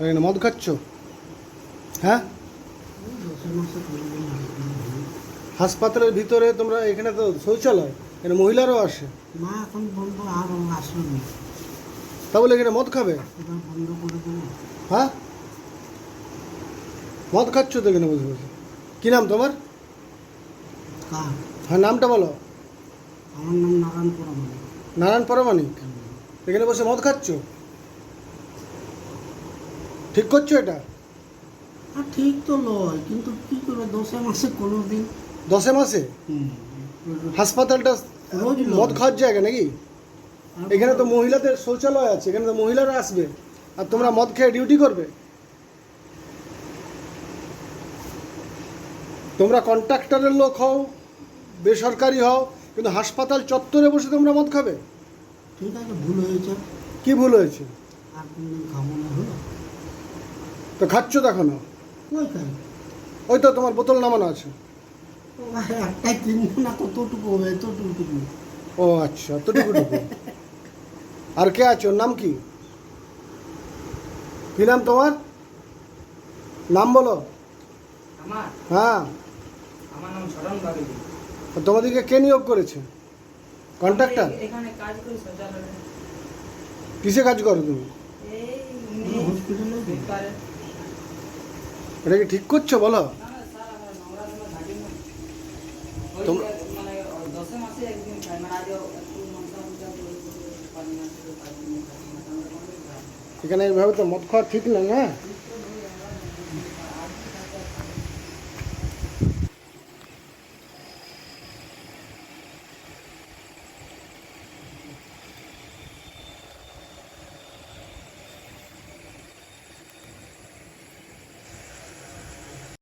এখানে মদ খাচ্ছ? হ্যাঁ? হাসপাতালের ভিতরে তোমরা এখানে তো শৌচালয় এখানে মহিলারাও আসে। না এখন বন্ধ আর আসবে তা বলে এখানে মদ খাবে? বন্ধ করে হ্যাঁ? মদ খাচ্ছ তো এখানে বসে বসে। কী নাম তোমার? হ্যাঁ নামটা বলো। আমার নাম নারায়ণপুর আমার নারায়ণ পরমাণিক। এখানে বসে মদ খাচ্ছ? ঠিক করছ এটা? ঠিক তো নয় কিন্তু কি করবে? দশে মাসে কোনো দিন দশে মাসে? হাসপাতালটা রোজ মদ খাওয়ার জায়গা নাকি? এখানে তো মহিলাদের শৌচালয় আছে এখানে তো মহিলারা আসবে। আর তোমরা মদ খেয়ে ডিউটি করবে? তোমরা কন্ট্রাক্টরের লোক হও বেসরকারি হও কিন্তু হাসপাতাল চত্বরে বসে তোমরা মদ খাবে? ঠিক আছে ভুল হয়েছে। কি ভুল হয়েছে? আর খাব না হলো? তো খাচ্ছ দেখো না ওই তো তোমার বোতল নামানো আছে। ও আচ্ছা অতটুকু টুকু আর কে আছে? ওর নাম কি? কি নাম তোমার? নাম বলো। হ্যাঁ। তোমাদেরকে কে নিয়োগ করেছে? কন্ট্রাক্টর? এখানে কিসে কাজ করো তুমি? এটা কি ঠিক করছ, বলো না না না না না না না। এখানে এইভাবে তো মদ খাওয়া ঠিক না হ্যাঁ